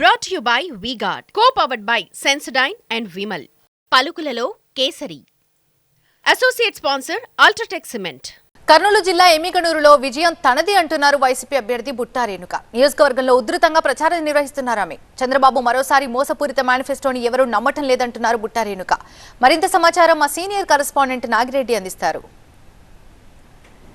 Brought you by VGuard co powered by Sensodyne and Vimal పలుకులలో Kesari. Associate sponsor UltraTech cement Kurnool జిల్లా ఎమ్మిగనూరులో విజయం తనది అంటున్నారు YCP అభ్యర్థి బుట్టా రేణుక. నియోజకవర్గంలో ఉధృతంగా ప్రచారం నిర్వహిస్తున్నారు ఆమె. చంద్రబాబు మరోసారి మోసపూరిత మేనిఫెస్టోని ఎవరూ నమ్మటం లేదంటున్నారు బుట్టా రేణుక. మరింత సమాచారం మా సీనియర్ కరెస్పాండెంట్ నాగిరెడ్డి అందిస్తారు.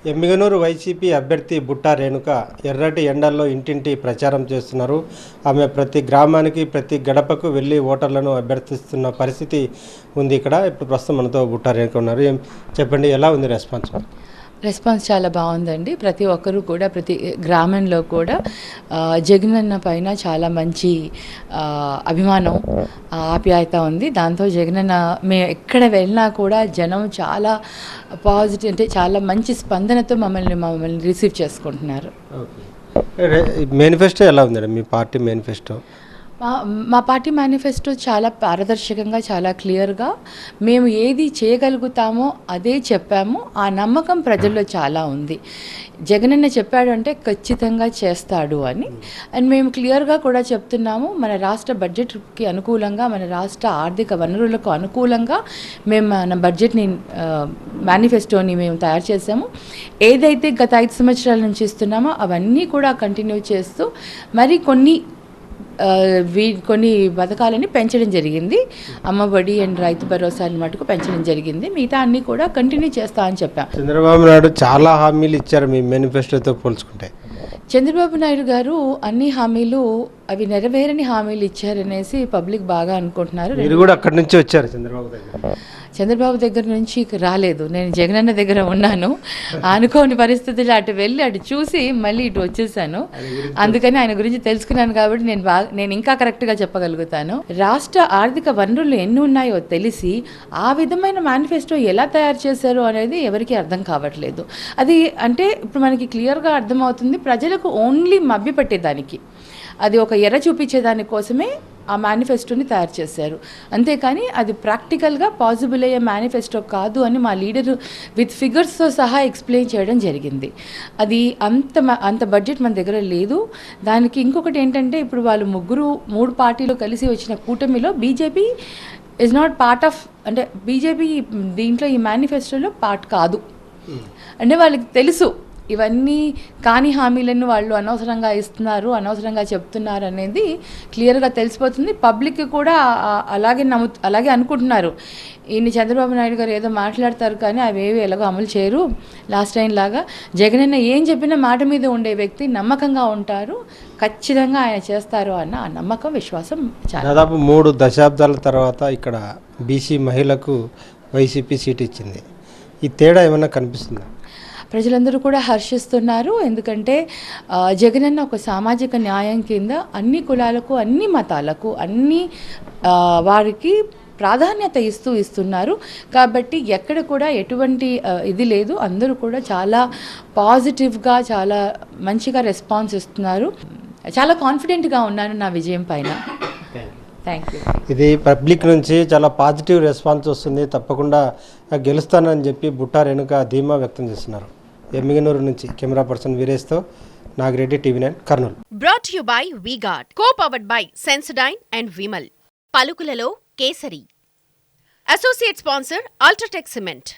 ఎమ్మిగనూరు వైసీపీ అభ్యర్థి బుట్టా రేణుక ఎర్రటి ఎండల్లో ఇంటింటి ప్రచారం చేస్తున్నారు. ఆమె ప్రతి గ్రామానికి ప్రతి గడపకు వెళ్ళి ఓటర్లను అభ్యర్థిస్తున్న పరిస్థితి ఉంది ఇక్కడ. ఇప్పుడు ప్రస్తుతం మనతో బుట్టా రేణుక ఉన్నారు. ఏం చెప్పండి ఎలా ఉంది రెస్పాన్స్? రెస్పాన్స్ చాలా బాగుందండి. ప్రతి ఒక్కరూ కూడా ప్రతి గ్రామంలో కూడా జగనన్న పైన చాలా మంచి అభిమానం ఆప్యాయత ఉంది. దాంతో జగనన్న మేము ఎక్కడ వెళ్ళినా కూడా జనం చాలా పాజిటివ్ అంటే చాలా మంచి స్పందనతో మమ్మల్ని మమ్మల్ని రిసీవ్ చేసుకుంటున్నారు. మేనిఫెస్టో ఎలా ఉందండి? మీ పార్టీ మేనిఫెస్టో? మా మా పార్టీ మేనిఫెస్టో చాలా పారదర్శకంగా చాలా క్లియర్గా మేము ఏది చేయగలుగుతామో అదే చెప్పాము. ఆ నమ్మకం ప్రజల్లో చాలా ఉంది. జగనన్న చెప్పాడు అంటే ఖచ్చితంగా చేస్తాడు అని. అండ్ మేము క్లియర్గా కూడా చెప్తున్నాము మన రాష్ట్ర బడ్జెట్కి అనుకూలంగా మన రాష్ట్ర ఆర్థిక వనరులకు అనుకూలంగా మేము మన బడ్జెట్ని మేనిఫెస్టోని మేము తయారు చేసాము ఏదైతే గత ఐదు సంవత్సరాల నుంచి ఇస్తున్నామో అవన్నీ కూడా కంటిన్యూ చేస్తూ మరి కొన్ని వీ కొన్ని పథకాలని పెంచడం జరిగింది. అమ్మఒడి అండ్ రైతు భరోసాని మటుకు పెంచడం జరిగింది. మిగతా అన్నీ కూడా కంటిన్యూ చేస్తా అని చెప్పాం. చంద్రబాబు నాయుడు చాలా హామీలు ఇచ్చారు మీ మేనిఫెస్టోతో పోల్చుకుంటే. చంద్రబాబు నాయుడు గారు అన్ని హామీలు అవి నెరవేరని హామీలు ఇచ్చారనేసి పబ్లిక్ బాగా అనుకుంటున్నారు. మీరు కూడా అక్కడి నుంచి వచ్చారు చంద్రబాబు చంద్రబాబు దగ్గర నుంచి ఇక రాలేదు. నేను జగనన్న దగ్గర ఉన్నాను. అనుకోని పరిస్థితులు అటు వెళ్ళి అటు చూసి మళ్ళీ ఇటు వచ్చేసాను. అందుకని ఆయన గురించి తెలుసుకున్నాను కాబట్టి నేను బాగా నేను ఇంకా కరెక్ట్గా చెప్పగలుగుతాను. రాష్ట్ర ఆర్థిక వనరులు ఎన్ని ఉన్నాయో తెలిసి ఆ విధమైన మేనిఫెస్టో ఎలా తయారు చేశారు అనేది ఎవరికీ అర్థం కావట్లేదు. అది అంటే ఇప్పుడు మనకి క్లియర్గా అర్థమవుతుంది ప్రజలకు ఓన్లీ మభ్యపెట్టేదానికి. అది ఒక ఎర్ర చూపించేదాని కోసమే ఆ మేనిఫెస్టోని తయారు చేశారు. అంతేకాని అది ప్రాక్టికల్గా పాసిబుల్ అయ్యే మేనిఫెస్టో కాదు అని మా లీడర్ విత్ ఫిగర్స్తో సహా ఎక్స్ప్లెయిన్ చేయడం జరిగింది. అది అంత అంత బడ్జెట్ మన దగ్గర లేదు. దానికి ఇంకొకటి ఏంటంటే ఇప్పుడు వాళ్ళు ముగ్గురు మూడు పార్టీలు కలిసి వచ్చిన కూటమిలో BJP is not part of అంటే బీజేపీ దీంట్లో ఈ మేనిఫెస్టోలో పార్ట్ కాదు. అంటే వాళ్ళకి తెలుసు ఇవన్నీ కాని హామీలను వాళ్ళు అనవసరంగా ఇస్తున్నారు అనవసరంగా చెప్తున్నారు అనేది క్లియర్గా తెలిసిపోతుంది. పబ్లిక్ కూడా అలాగే నమ్ము అలాగే అనుకుంటున్నారు. ఈయన చంద్రబాబు నాయుడు గారు ఏదో మాట్లాడతారు కానీ అవి ఏవి ఎలాగో అమలు చేయరు. లాస్ట్ టైం లాగా జగనన్న ఏం చెప్పినా మాట మీద ఉండే వ్యక్తి నమ్మకంగా ఉంటారు. ఖచ్చితంగా ఆయన చేస్తారు అన్న ఆ నమ్మకం విశ్వాసం దాదాపు మూడు దశాబ్దాల తర్వాత ఇక్కడ బీసీ మహిళకు వైసీపీ సీట్ ఇచ్చింది. ఈ తేడా ఏమైనా కనిపిస్తుందా? ప్రజలందరూ కూడా హర్షిస్తున్నారు. ఎందుకంటే జగన్ జగనన్న ఒక సామాజిక న్యాయం కింద అన్ని కులాలకు అన్ని మతాలకు అన్ని వారికి ప్రాధాన్యత ఇస్తూ ఇస్తున్నారు. కాబట్టి ఎక్కడ కూడా ఎటువంటి ఇది లేదు. అందరూ కూడా చాలా పాజిటివ్గా చాలా మంచిగా రెస్పాన్స్ ఇస్తున్నారు. చాలా కాన్ఫిడెంట్గా ఉన్నాను నా విజయం పైన. థ్యాంక్ యూ ఇది పబ్లిక్ నుంచి చాలా పాజిటివ్ రెస్పాన్స్ వస్తుంది. తప్పకుండా గెలుస్తానని చెప్పి బుట్టారేణుక ధీమా వ్యక్తం చేస్తున్నారు. ఎమ్మిగనూరు నుంచి camera person వీరేష్తో Nagireddy TV nine Kurnool. Brought you by VGuard co powered by Sensodyne and Vimal పలుకులలో Kesari. Associate sponsor UltraTech cement